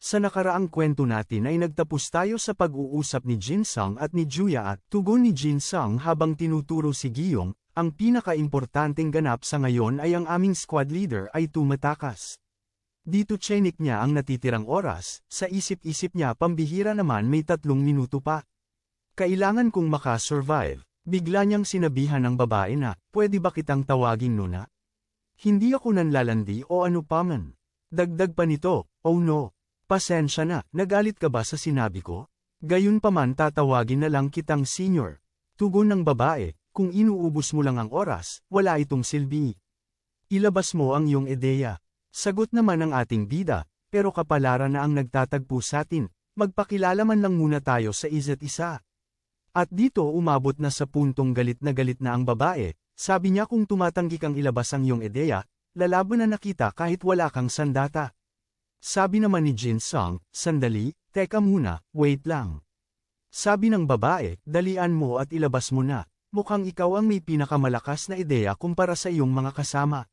Sa nakaraang kwento natin ay nagtapos tayo sa pag-uusap ni Jinsung at ni Juya at tugon ni Jinsung habang tinuturo si Giyong, ang pinaka-importanteng ganap sa ngayon ay ang aming squad leader ay tumatakas. Dito chenik niya ang natitirang oras, sa isip-isip niya pambihira naman may tatlong minuto pa. Kailangan kong makasurvive. Bigla niyang sinabihan ng babae na, pwede ba kitang tawaging nuna? Hindi ako nanlalandi o ano pa man. Dagdag pa nito, oh no. Pasensya na, nagalit ka ba sa sinabi ko? Gayun pa man tatawagin na lang kitang senior. Tugon ng babae, kung inuubos mo lang ang oras, wala itong silbi. Ilabas mo ang iyong ideya. Sagot naman ng ating bida, pero kapalaran na ang nagtatagpo sa atin, magpakilala man lang muna tayo sa isa't isa. At dito umabot na sa puntong galit na galit na ang babae, sabi niya kung tumatanggi kang ilabas ang iyong ideya, lalaban na nakita kahit wala kang sandata. Sabi naman ni Jin Sung, sandali, teka muna, wait lang. Sabi ng babae, dalian mo at ilabas mo na, mukhang ikaw ang may pinakamalakas na ideya kumpara sa iyong mga kasama.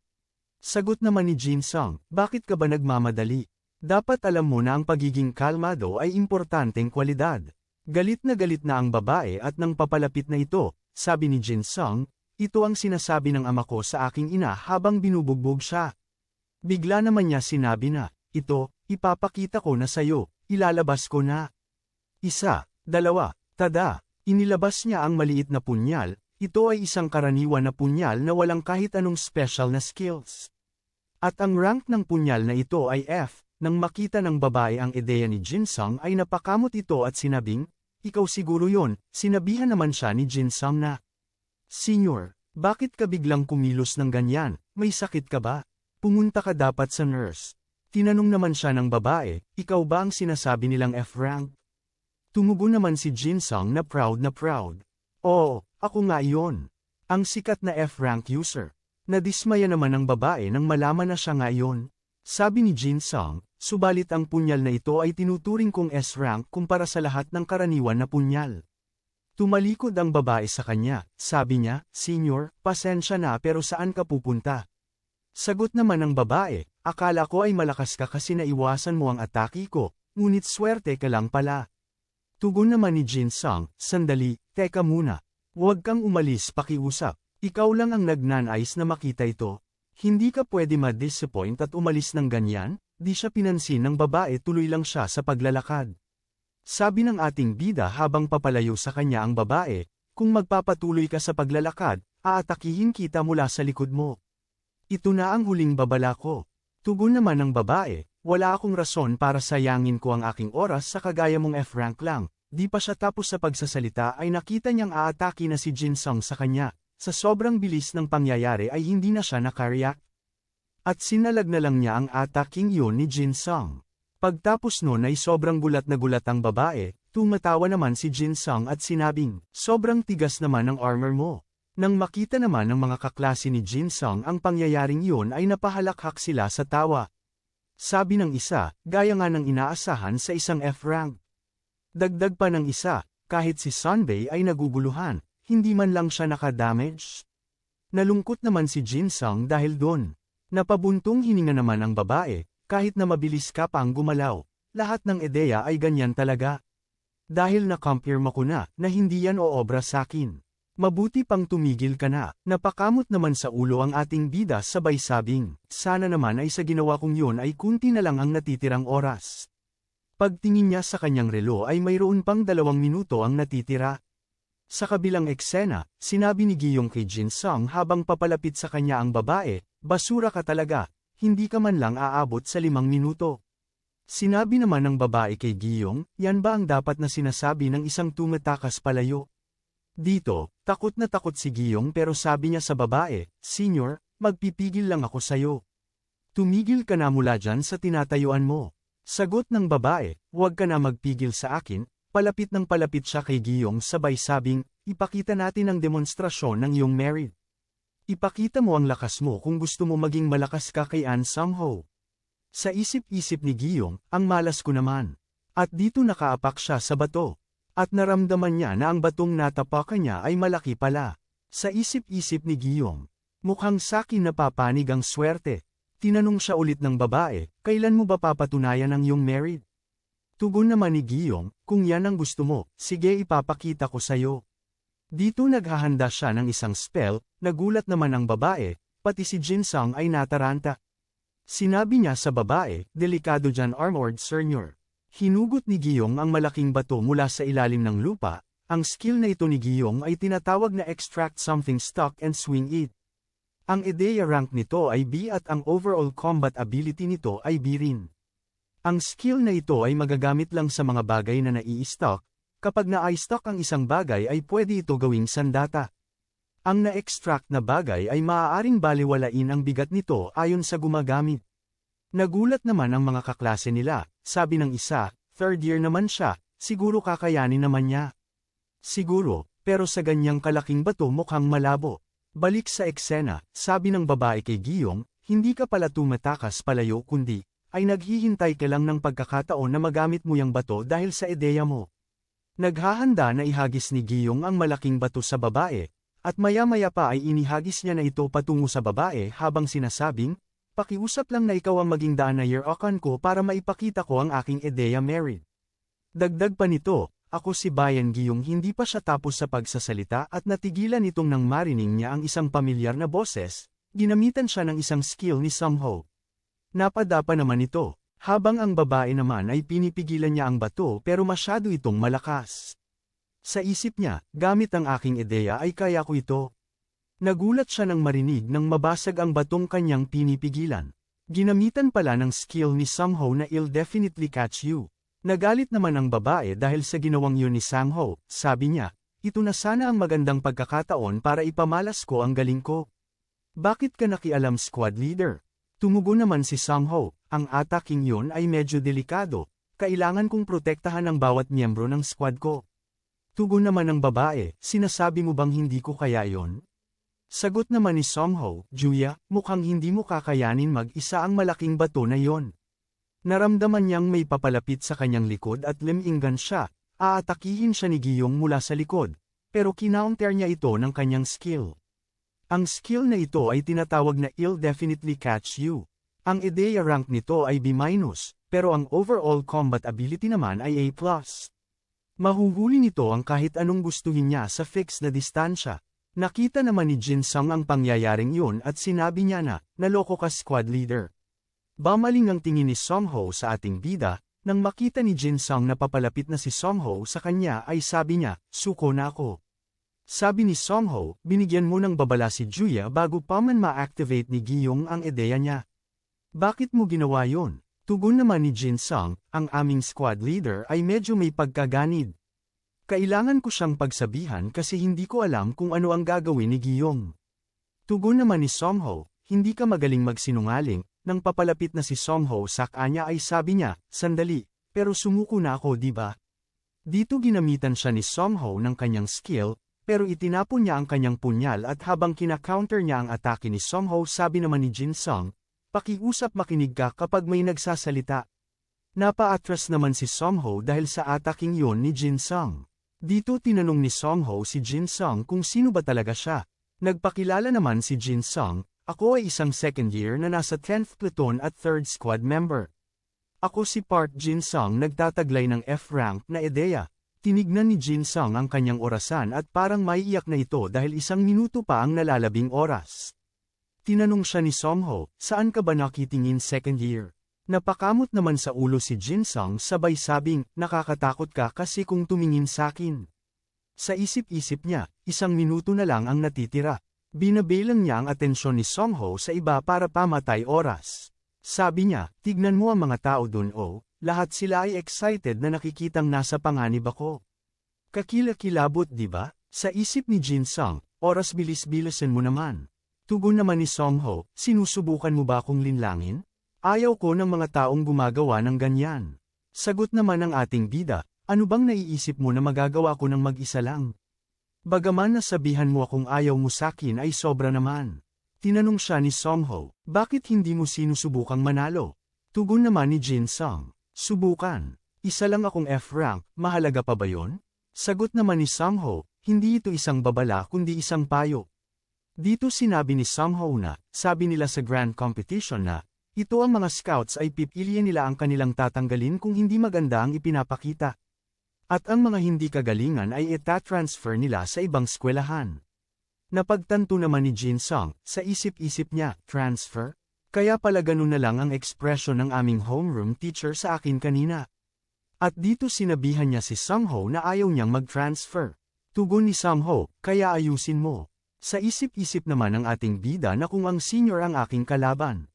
Sagot naman ni Jin Sung, bakit ka ba nagmamadali? Dapat alam mo na ang pagiging kalmado ay importanteng kwalidad. Galit na galit na ang babae at nang papalapit na ito, sabi ni Jin Sung, ito ang sinasabi ng ama ko sa aking ina habang binubugbog siya. Bigla naman niya sinabi na, ito, ipapakita ko na sayo, ilalabas ko na. Isa, dalawa, tada, inilabas niya ang maliit na punyal, ito ay isang karaniwan na punyal na walang kahit anong special na skills. At ang rank ng punyal na ito ay F, nang makita ng babae ang ideya ni Jinsung ay napakamot ito at sinabing, ikaw siguro yon, sinabihan naman siya ni Jinsung na. Senior, bakit ka biglang kumilos ng ganyan, may sakit ka ba? Pumunta ka dapat sa nurse. Tinanong naman siya ng babae, ikaw ba ang sinasabi nilang F-rank? Tumubo naman si Jinsung na proud na proud. Oo, ako nga iyon. Ang sikat na F-rank user. Nadismaya naman ang babae nang malaman na siya nga iyon. Sabi ni Jinsung, subalit ang punyal na ito ay tinuturing kong S-rank kumpara sa lahat ng karaniwan na punyal. Tumalikod ang babae sa kanya, sabi niya, Senior, pasensya na pero saan ka pupunta? Sagot naman ng babae, akala ko ay malakas ka kasi naiwasan mo ang atake ko, ngunit swerte ka lang pala. Tugon naman ni Jin Sung, sandali, teka muna. Huwag kang umalis pakiusap. Ikaw lang ang nagnanais na makita ito. Hindi ka pwede ma-disappoint at umalis ng ganyan, di siya pinansin ng babae tuloy lang siya sa paglalakad. Sabi ng ating bida habang papalayo sa kanya ang babae, kung magpapatuloy ka sa paglalakad, aatakihin kita mula sa likod mo. Ito na ang huling babala ko. Tugon naman ng babae, wala akong rason para sayangin ko ang aking oras sa kagaya mong F-rank lang. Di pa siya tapos sa pagsasalita ay nakita niyang aatake na si Jin Sung sa kanya. Sa sobrang bilis ng pangyayari ay hindi na siya nakareact. At sinalag na lang niya ang ataking yun ni Jin Sung. Pagtapos nun ay sobrang gulat na gulat ang babae, tumatawa naman si Jin Sung at sinabing, sobrang tigas naman ang armor mo. Nang makita naman ng mga kaklase ni Jin Sung ang pangyayaring yun ay napahalakhak sila sa tawa. Sabi ng isa, gaya nga ng inaasahan sa isang F-rank. Dagdag pa ng isa, kahit si Sunbay ay naguguluhan, hindi man lang siya nakadamage. Nalungkot naman si Jin Sung dahil doon. Napabuntong hininga naman ang babae, kahit na mabilis ka pang gumalaw. Lahat ng ideya ay ganyan talaga. Dahil na-compare mo ko na, na hindi yan o obra sa akin. Mabuti pang tumigil ka na, napakamot naman sa ulo ang ating bida sabay sabing, sana naman ay sa ginawa kong yun ay kunti na lang ang natitirang oras. Pagtingin niya sa kanyang relo ay mayroon pang dalawang minuto ang natitira. Sa kabilang eksena, sinabi ni Giyong kay Jin Sung habang papalapit sa kanya ang babae, basura ka talaga, hindi ka man lang aabot sa limang minuto. Sinabi naman ng babae kay Giyong, yan ba ang dapat na sinasabi ng isang tumatakas palayo? Dito, takot na takot si Giyong pero sabi niya sa babae, Senior, magpipigil lang ako sayo. Tumigil ka na mula dyan sa tinatayuan mo. Sagot ng babae, huwag ka na magpigil sa akin, palapit ng palapit siya kay Giyong sabay sabing, ipakita natin ang demonstrasyon ng iyong merit. Ipakita mo ang lakas mo kung gusto mo maging malakas ka kay Ann Samho. Sa isip-isip ni Giyong, ang malas ko naman. At dito nakaapak siya sa bato. At naramdaman niya na ang batong natapakan niya ay malaki pala. Sa isip-isip ni Giyong, mukhang sakin napapanig ang swerte. Tinanong siya ulit ng babae, kailan mo ba papatunayan ang iyong married? Tugon naman ni Giyong, kung yan ang gusto mo, sige ipapakita ko sayo. Dito naghahanda siya ng isang spell, nagulat naman ang babae, pati si Jinsang ay nataranta. Sinabi niya sa babae, delikado dyan armored senior. Hinugot ni Giyong ang malaking bato mula sa ilalim ng lupa, ang skill na ito ni Giyong ay tinatawag na extract something stock and swing it. Ang ideya rank nito ay B at ang overall combat ability nito ay B rin. Ang skill na ito ay magagamit lang sa mga bagay na nai-stock, kapag na-i-stock ang isang bagay ay pwede ito gawing sandata. Ang na-extract na bagay ay maaaring baliwalain ang bigat nito ayon sa gumagamit. Nagulat naman ang mga kaklase nila, sabi ng isa, third year naman siya, siguro kakayanin naman niya. Siguro, pero sa ganyang kalaking bato mukhang malabo. Balik sa eksena, sabi ng babae kay Giyong, hindi ka pala tumatakas palayo kundi, ay naghihintay ka lang ng pagkakataon na magamit mo yung bato dahil sa ideya mo. Naghahanda na ihagis ni Giyong ang malaking bato sa babae, at maya-maya pa ay inihagis niya na ito patungo sa babae habang sinasabing, pakiusap lang na ikaw ang maging daan na year-okan ko para maipakita ko ang aking ideya married. Dagdag pa nito, ako si Bayan Giyong hindi pa siya tapos sa pagsasalita at natigilan itong nang marining niya ang isang pamilyar na boses, ginamitan siya ng isang skill ni Samho. Napadapa naman ito, habang ang babae naman ay pinipigilan niya ang bato pero masyado itong malakas. Sa isip niya, gamit ang aking ideya ay kaya ko ito. Nagulat siya nang marinig nang mabasag ang batong kanyang pinipigilan. Ginamitan pala ng skill ni Samho na I'll definitely catch you. Nagalit naman ang babae dahil sa ginawang yun ni Samho, sabi niya, ito na sana ang magandang pagkakataon para ipamalas ko ang galing ko. Bakit ka nakialam squad leader? Tumugo naman si Samho, ang ataking yun ay medyo delikado, kailangan kong protektahan ang bawat miyembro ng squad ko. Tugon naman ng babae, sinasabi mo bang hindi ko kaya yon? Sagot naman ni Somho, Juya, mukhang hindi mo kakayanin mag-isa ang malaking bato na yon. Naramdaman niyang may papalapit sa kanyang likod at liminggan siya, aatakihin siya ni Giyong mula sa likod, pero kinaunter niya ito ng kanyang skill. Ang skill na ito ay tinatawag na I'll definitely catch you. Ang ideya rank nito ay B-, pero ang overall combat ability naman ay A+. Mahuhuli nito ang kahit anong gustuhin niya sa fixed na distansya. Nakita naman ni Jin Sung ang pangyayaring yun at sinabi niya na, naloko ka squad leader. Bamaling ang tingin ni Song Ho sa ating bida, nang makita ni Jin Sung na papalapit na si Song Ho sa kanya ay sabi niya, suko na ako. Sabi ni Songho, binigyan mo ng babala si Juya bago pa man ma-activate ni Giyong ang ideya niya. Bakit mo ginawa yon? Tugon naman ni Jin Sung, ang aming squad leader ay medyo may pagkaganid. Kailangan ko siyang pagsabihan kasi hindi ko alam kung ano ang gagawin ni Giyong. Tugon naman ni Songho, hindi ka magaling magsinungaling, nang papalapit na si Songho sa kanya ay sabi niya, sandali, pero sumuko na ako di ba? Dito ginamitan siya ni Songho ng kanyang skill, pero itinapon niya ang kanyang punyal at habang kina-counter niya ang atake ni Songho sabi naman ni Jin Sung, pakiusap makinig ka kapag may nagsasalita. Napaatras naman si Songho dahil sa ataking yon ni Jin Sung. Dito tinanong ni Songho si Jin Sung kung sino ba talaga siya. Nagpakilala naman si Jin Sung, ako ay isang second year na nasa 10th platoon at 3rd squad member. Ako si Park Jin Sung nagtataglay ng F-rank na ideya. Tinignan ni Jin Sung ang kanyang orasan at parang maiiyak na ito dahil isang minuto pa ang nalalabing oras. Tinanong siya ni Songho, saan ka ba nakitingin second year? Napakamot naman sa ulo si Jin Sung sabay sabing, nakakatakot ka kasi kung tumingin sakin. Sa isip-isip niya, isang minuto na lang ang natitira. Binabilang niya ang atensyon ni Songho sa iba para pamatay oras. Sabi niya, tignan mo ang mga tao dun o, oh, lahat sila ay excited na nakikitang nasa panganib ako. Kakilakilabot di ba? Sa isip ni Jin Sung, oras bilis-bilisan mo naman. Tugon naman ni Song Ho, sinusubukan mo ba akong linlangin? Ayaw ko ng mga taong gumagawa ng ganyan. Sagot naman ng ating bida, ano bang naiisip mo na magagawa ko ng mag-isa lang? Bagaman nasabihan mo akong ayaw mo sakin ay sobra naman. Tinanong siya ni Song Ho, bakit hindi mo sinusubukang manalo? Tugon naman ni Jin Sung, Subukan. Isa lang akong F-rank, mahalaga pa ba yon? Sagot naman ni Samho, hindi ito isang babala kundi isang payo. Dito sinabi ni Samho na, sabi nila sa grand competition na, Ito ang mga scouts ay pipiliin nila ang kanilang tatanggalin kung hindi maganda ang ipinapakita. At ang mga hindi kagalingan ay itatransfer nila sa ibang skwelahan. Napagtanto naman ni Jin Song, sa isip-isip niya, transfer? Kaya pala ganun na lang ang ekspresyon ng aming homeroom teacher sa akin kanina. At dito sinabihan niya si Sangho na ayaw niyang mag-transfer. Tugon ni Sangho, kaya ayusin mo. Sa isip-isip naman ng ating bida na kung ang senior ang aking kalaban.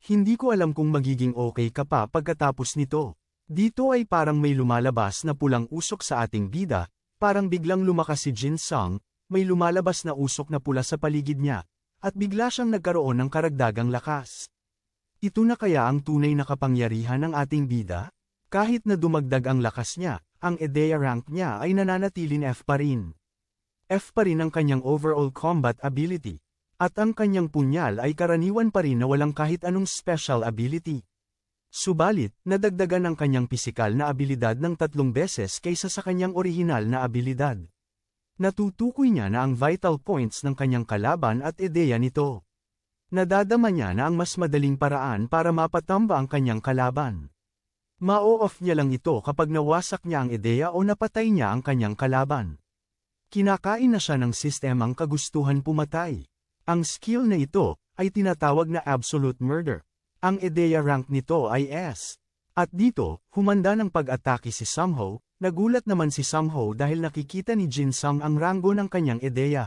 Hindi ko alam kung magiging okay ka pa pagkatapos nito. Dito ay parang may lumalabas na pulang usok sa ating bida, parang biglang lumakas si Jin Sung, may lumalabas na usok na pula sa paligid niya, at bigla siyang nagkaroon ng karagdagang lakas. Ito na kaya ang tunay na kapangyarihan ng ating bida? Kahit na dumagdag ang lakas niya, ang EDEA rank niya ay nananatilin F pa rin. F pa rin ang kanyang overall combat ability. At ang kanyang punyal ay karaniwan pa rin na walang kahit anong special ability. Subalit, nadagdagan ang kanyang pisikal na abilidad ng tatlong beses kaysa sa kanyang orihinal na abilidad. Natutukoy niya na ang vital points ng kanyang kalaban at ideya nito. Nadadama niya na ang mas madaling paraan para mapatamba ang kanyang kalaban. Ma-off niya lang ito kapag nawasak niya ang ideya o napatay niya ang kanyang kalaban. Kinakain na siya ng sistemang kagustuhan pumatay. Ang skill na ito ay tinatawag na absolute murder. Ang ideya rank nito ay S. At dito, humanda ng pag-atake si Samho, nagulat naman si Samho dahil nakikita ni Jin Sung ang ranggo ng kanyang ideya.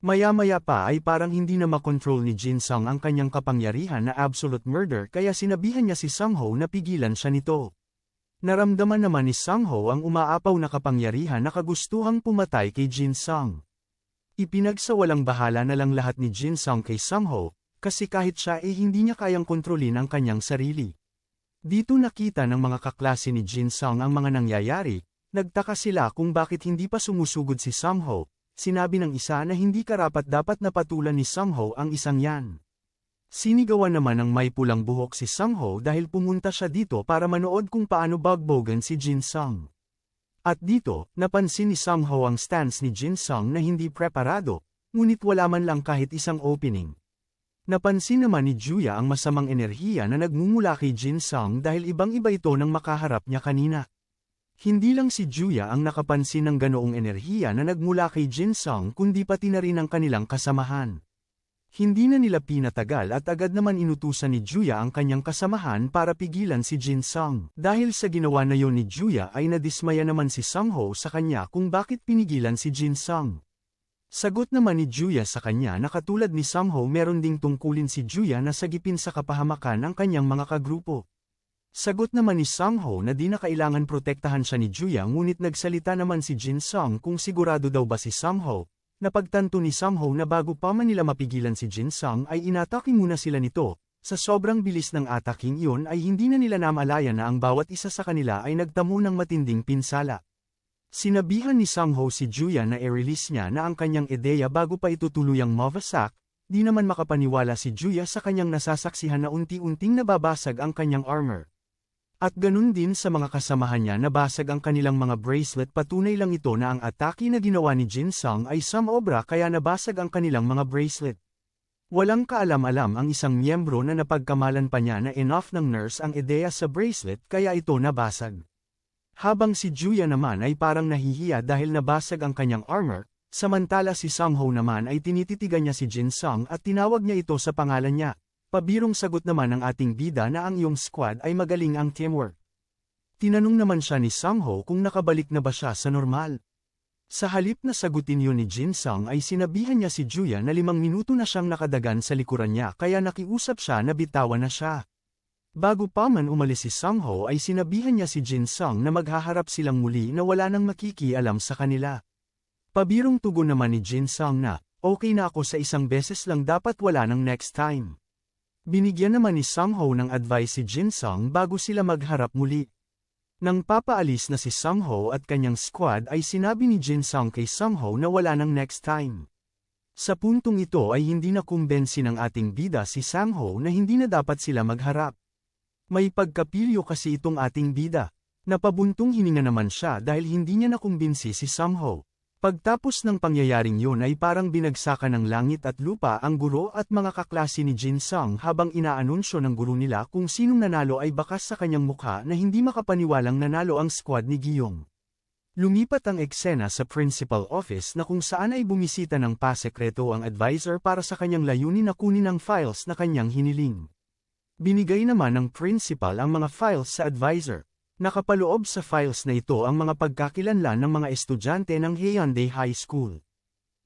Maya-maya pa ay parang hindi na makontrol ni Jin Sung ang kanyang kapangyarihan na absolute murder kaya sinabihan niya si Samho na pigilan siya nito. Naramdaman naman ni Samho ang umaapaw na kapangyarihan na kagustuhang pumatay kay Jin Sung. Ipinagsawalang bahala na lang lahat ni Jin Sung kay Samho, kasi kahit siya eh hindi niya kayang kontrolin ang kanyang sarili. Dito nakita ng mga kaklase ni Jin Sung ang mga nangyayari, nagtaka sila kung bakit hindi pa sumusugod si Samho, sinabi ng isa na hindi karapat dapat napatulan ni Samho ang isang yan. Sinigawan naman ng may pulang buhok si Samho dahil pumunta siya dito para manood kung paano bagbogan si Jin Sung. At dito, napansin ni Sangho ang stance ni Jin Sung na hindi preparado, ngunit wala man lang kahit isang opening. Napansin naman ni Juya ang masamang enerhiya na nagmumula kay Jin Sung dahil ibang-iba ito nang makaharap niya kanina. Hindi lang si Juya ang nakapansin ng ganoong enerhiya na nagmula kay Jin Sung kundi pati na rin ang kanilang kasamahan. Hindi na nila pinatagal at agad naman inutusan ni Juya ang kanyang kasamahan para pigilan si Jin Sung. Dahil sa ginawa na yon ni Juya ay nadismaya naman si Sangho sa kanya kung bakit pinigilan si Jin Sung. Sagot naman ni Juya sa kanya na katulad ni Sangho meron ding tungkulin si Juya na sagipin sa kapahamakan ng kanyang mga kagrupo. Sagot naman ni Sangho na di na kailangan protektahan siya ni Juya ngunit nagsalita naman si Jin Sung kung sigurado daw ba si Sangho, Napagtanto ni Samho na bago pa man nila mapigilan si Jin Sung ay inatake muna sila nito, sa sobrang bilis ng ataking iyon ay hindi na nila namalaya na ang bawat isa sa kanila ay nagtamo ng matinding pinsala. Sinabihan ni Sangho si Juya na i-release niya na ang kanyang ideya bago pa ito tuluyang mavasak, di naman makapaniwala si Juya sa kanyang nasasaksihan na unti-unting nababasag ang kanyang armor. At ganun din sa mga kasamahan niya nabasag ang kanilang mga bracelet patunay lang ito na ang atake na ginawa ni Jin Sung ay samobra kaya nabasag ang kanilang mga bracelet. Walang kaalam-alam ang isang miyembro na napagkamalan pa niya na enough ng nurse ang ideya sa bracelet kaya ito nabasag. Habang si Juya naman ay parang nahihiya dahil nabasag ang kanyang armor, samantala si Sangho naman ay tinititigan niya si Jin Sung at tinawag niya ito sa pangalan niya, Pabirong sagot naman ng ating bida na ang iyong squad ay magaling ang teamwork. Tinanong naman siya ni Sangho kung nakabalik na ba siya sa normal. Sa halip na sagutin yun ni Jin Sung ay sinabihan niya si Juya na limang minuto na siyang nakadagan sa likuran niya kaya nakiusap siya na bitawan na siya. Bago pa man umalis si Sangho ay sinabihan niya si Jin Sung na maghaharap silang muli na wala nang makikialam sa kanila. Pabirong tugon naman ni Jin Sung na, okay na ako sa isang beses lang dapat wala nang next time. Binigyan naman ni Sangho ng advice si Jin Sung bago sila magharap muli. Nang papaalis na si Sangho at kanyang squad ay sinabi ni Jin Sung kay Sangho na wala nang next time. Sa puntong ito ay hindi na kumbensi ng ating bida si Sangho na hindi na dapat sila magharap. May pagkapilyo kasi itong ating bida. Napabuntong hininga naman siya dahil hindi niya nakumbinsi si Sangho. Pagtapos ng pangyayaring yun ay parang binagsakan ng langit at lupa ang guro at mga kaklase ni Jin Sung habang inaanunsyo ng guro nila kung sinong nanalo ay bakas sa kanyang mukha na hindi makapaniwalang nanalo ang squad ni Giyong. Lumipat ang eksena sa principal office na kung saan ay bumisita ng pasekreto ang advisor para sa kanyang layunin na kunin ang files na kanyang hiniling. Binigay naman ng principal ang mga files sa advisor. Nakapaloob sa files na ito ang mga pagkakilanlan ng mga estudyante ng Hyundai High School.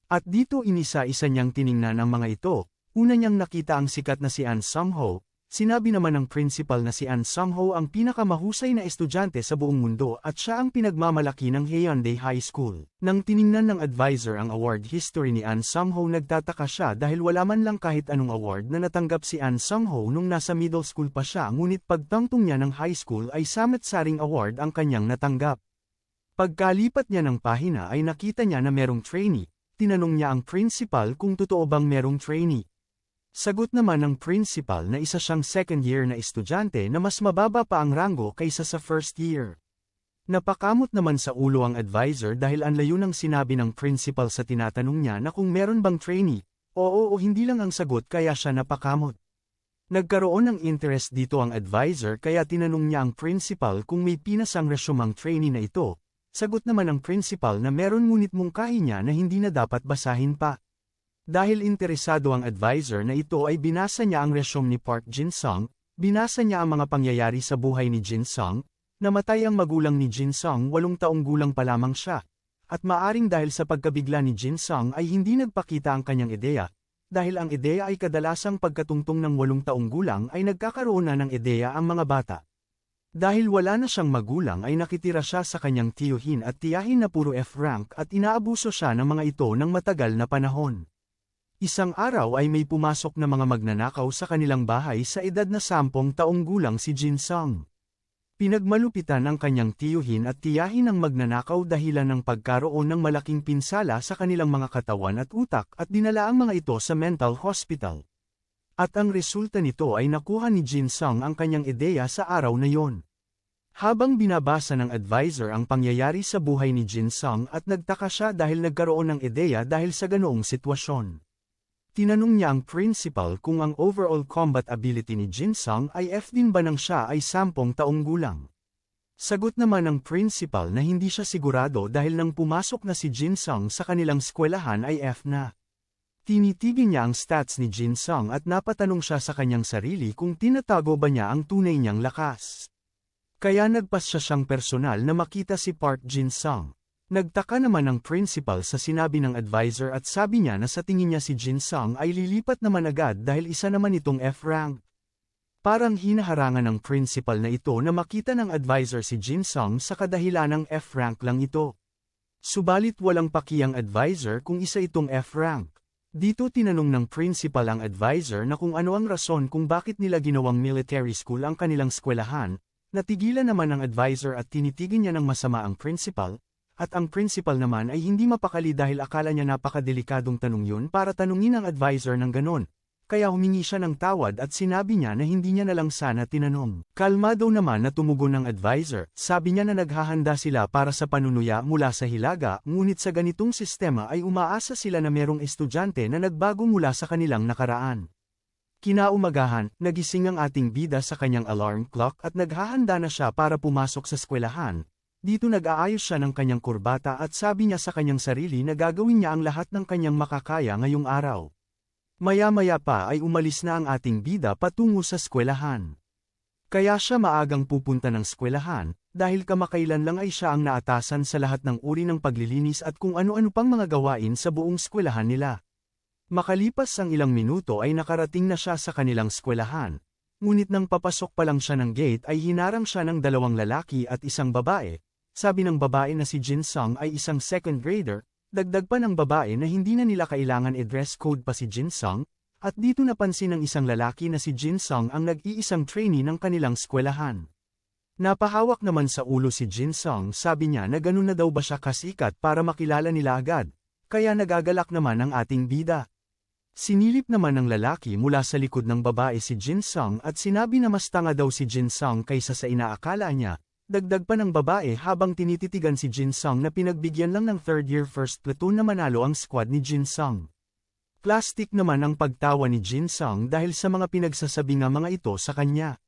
At dito inisa-isa niyang tiningnan ang mga ito, una niyang nakita ang sikat na si An Sungho, Sinabi naman ng principal na si An Sungho ang pinakamahusay na estudyante sa buong mundo at siya ang pinagmamalaki ng Hyundai High School. Nang tiningnan ng advisor ang award history ni An Sungho nagtataka siya dahil wala man lang kahit anong award na natanggap si An Sungho nung nasa middle school pa siya ngunit pagtangtong niya ng high school ay Samet-Saring Award ang kanyang natanggap. Pagkalipat niya ng pahina ay nakita niya na merong trainee, tinanong niya ang principal kung totoo bang merong trainee. Sagot naman ng principal na isa siyang second year na estudyante na mas mababa pa ang rango kaysa sa first year. Napakamot naman sa ulo ang advisor dahil ang layo ng sinabi ng principal sa tinatanong niya na kung meron bang trainee, oo o hindi lang ang sagot kaya siya napakamot. Nagkaroon ng interest dito ang advisor kaya tinanong niya ang principal kung may pinasang resumang trainee na ito, sagot naman ng principal na meron ngunit mungkahi niya na hindi na dapat basahin pa. Dahil interesado ang advisor na ito ay binasa niya ang resume ni Park Jin-sung, binasa niya ang mga pangyayari sa buhay ni Jin-sung, namatay ang magulang ni Jin-sung walong taong gulang pa lamang siya, at maaring dahil sa pagkabigla ni Jin-sung ay hindi nagpakita ang kanyang ideya, dahil ang ideya ay kadalasang pagkatungtong ng walong taong gulang ay nagkakaroon na ng ideya ang mga bata. Dahil wala na siyang magulang ay nakitira siya sa kanyang tiyuhin at tiyahin na puro F-rank at inaabuso siya ng mga ito ng matagal na panahon. Isang araw ay may pumasok na mga magnanakaw sa kanilang bahay sa edad na sampung taong gulang si Jin Sung. Pinagmalupitan ang kanyang tiyuhin at tiyahin ang magnanakaw dahilan ng pagkaroon ng malaking pinsala sa kanilang mga katawan at utak at dinala ang mga ito sa mental hospital. At ang resulta nito ay nakuha ni Jin Sung ang kanyang ideya sa araw na yon. Habang binabasa ng advisor ang pangyayari sa buhay ni Jin Sung at nagtaka siya dahil nagkaroon ng ideya dahil sa ganoong sitwasyon. Tinanong niya ang principal kung ang overall combat ability ni Jin Sung ay F din ba nang siya ay sampung taong gulang. Sagot naman ng principal na hindi siya sigurado dahil nang pumasok na si Jin Sung sa kanilang skwelahan ay F na. Tinitigin niya ang stats ni Jin Sung at napatanong siya sa kanyang sarili kung tinatago ba niya ang tunay niyang lakas. Kaya nagpas siya siyang personal na makita si Park Jin Sung. Nagtaka naman ang principal sa sinabi ng advisor at sabi niya na sa tingin niya si Jin Sung ay lilipat naman agad dahil isa naman itong F-rank. Parang hinaharangan ng principal na ito na makita ng advisor si Jin Sung sa kadahilan ng F-rank lang ito. Subalit walang pakiyang advisor kung isa itong F-rank. Dito tinanong ng principal ang advisor na kung ano ang rason kung bakit nila ginawang military school ang kanilang skwelahan, natigilan naman ng advisor at tinitigin niya ng masama ang principal, at ang principal naman ay hindi mapakali dahil akala niya napakadelikadong tanong yun para tanungin ang advisor ng ganon. Kaya humingi siya ng tawad at sinabi niya na hindi niya na lang sana tinanong. Kalmado naman na tumugon ng advisor, sabi niya na naghahanda sila para sa panunuya mula sa Hilaga, ngunit sa ganitong sistema ay umaasa sila na merong estudyante na nagbago mula sa kanilang nakaraan. Kinaumagahan, nagising ang ating bida sa kanyang alarm clock at naghahanda na siya para pumasok sa eskwelahan, dito nag-aayos siya ng kanyang kurbata at sabi niya sa kanyang sarili na gagawin niya ang lahat ng kanyang makakaya ngayong araw. Maya-maya pa ay umalis na ang ating bida patungo sa eskwelahan. Kaya siya maagang pupunta ng eskwelahan, dahil kamakailan lang ay siya ang naatasan sa lahat ng uri ng paglilinis at kung ano-ano pang mga gawain sa buong eskwelahan nila. Makalipas ang ilang minuto ay nakarating na siya sa kanilang eskwelahan, ngunit nang papasok pa lang siya ng gate ay hinarang siya ng dalawang lalaki at isang babae, sabi ng babae na si Jin Sung ay isang second grader, dagdag pa ng babae na hindi na nila kailangan i-dress code pa si Jin Sung, at dito napansin ng isang lalaki na si Jin Sung ang nag-iisang trainee ng kanilang skwelahan. Napahawak naman sa ulo si Jin Sung sabi niya na ganun na daw ba siya kasikat para makilala nila agad, kaya nagagalak naman ang ating bida. Sinilip naman ng lalaki mula sa likod ng babae si Jin Sung at sinabi na mas tanga daw si Jin Sung kaysa sa inaakala niya, Dagdag pa ng babae habang tinititigan si Jin Sung na pinagbigyan lang ng third year first platoon na manalo ang squad ni Jin Sung. Plastic naman ang pagtawa ni Jin Sung dahil sa mga pinagsasabi nga mga ito sa kanya.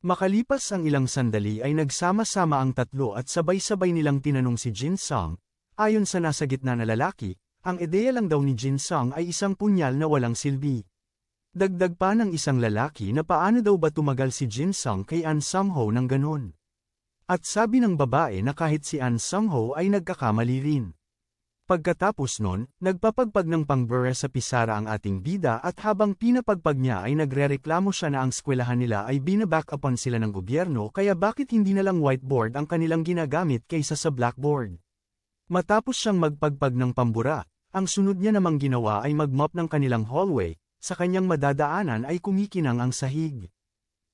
Makalipas ang ilang sandali ay nagsama-sama ang tatlo at sabay-sabay nilang tinanong si Jin Sung. Ayon sa nasa gitna na lalaki, ang ideya lang daw ni Jin Sung ay isang punyal na walang silbi. Dagdag pa ng isang lalaki na paano daw ba tumagal si Jin Sung kay An Sung-ho ng ganon. At sabi ng babae na kahit si An Sung-ho ay nagkakamali rin. Pagkatapos nun, nagpapagpag ng pangbure sa pisara ang ating bida at habang pinapagpag niya ay nagrereklamo siya na ang skwelahan nila ay binaback upon sila ng gobyerno kaya bakit hindi na lang whiteboard ang kanilang ginagamit kaysa sa blackboard. Matapos siyang magpagpag ng pambura, ang sunod niya namang ginawa ay magmop ng kanilang hallway, sa kanyang madadaanan ay kumikinang ang sahig.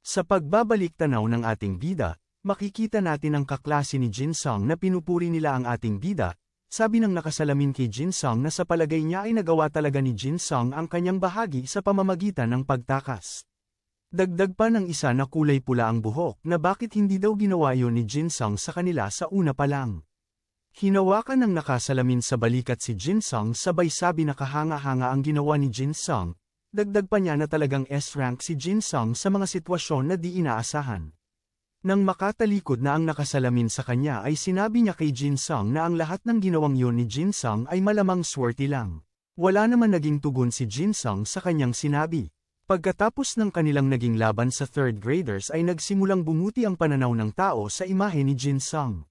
Sa pagbabalik tanaw ng ating bida, makikita natin ang kaklase ni Jin Sung na pinupuri nila ang ating bida, sabi ng nakasalamin kay Jin Sung na sa palagay niya ay nagawa talaga ni Jin Sung ang kanyang bahagi sa pamamagitan ng pagtakas. Dagdag pa ng isa na kulay pula ang buhok na bakit hindi daw ginawa yon ni Jin Sung sa kanila sa una pa lang. Hinawakan ng nakasalamin sa balikat si Jin Sung sabay sabi na kahanga-hanga ang ginawa ni Jin Sung, dagdag pa niya na talagang S-rank si Jin Sung sa mga sitwasyon na di inaasahan. Nang makatalikod na ang nakasalamin sa kanya ay sinabi niya kay Jin Sung na ang lahat ng ginawang yon ni Jin Sung ay malamang swerte lang. Wala naman naging tugon si Jin Sung sa kanyang sinabi. Pagkatapos ng kanilang naging laban sa third graders ay nagsimulang bumuti ang pananaw ng tao sa imahe ni Jin Sung.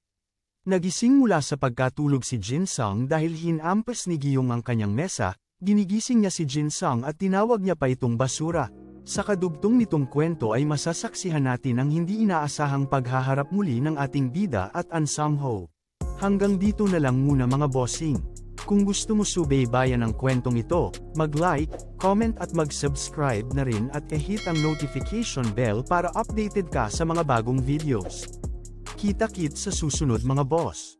Nagising mula sa pagkatulog si Jin Sung dahil hinampas ni Giyong ang kanyang mesa, ginigising niya si Jin Sung at tinawag niya pa itong basura. Sa kadugtong nitong kwento ay masasaksihan natin ang hindi inaasahang paghaharap muli ng ating bida at Ansang Ho. Hanggang dito na lang muna mga bossing. Kung gusto mo subaybayan ang kwentong ito, mag-like, comment at mag-subscribe na rin at e-hit ang notification bell para updated ka sa mga bagong videos. Kita-kit sa susunod mga boss.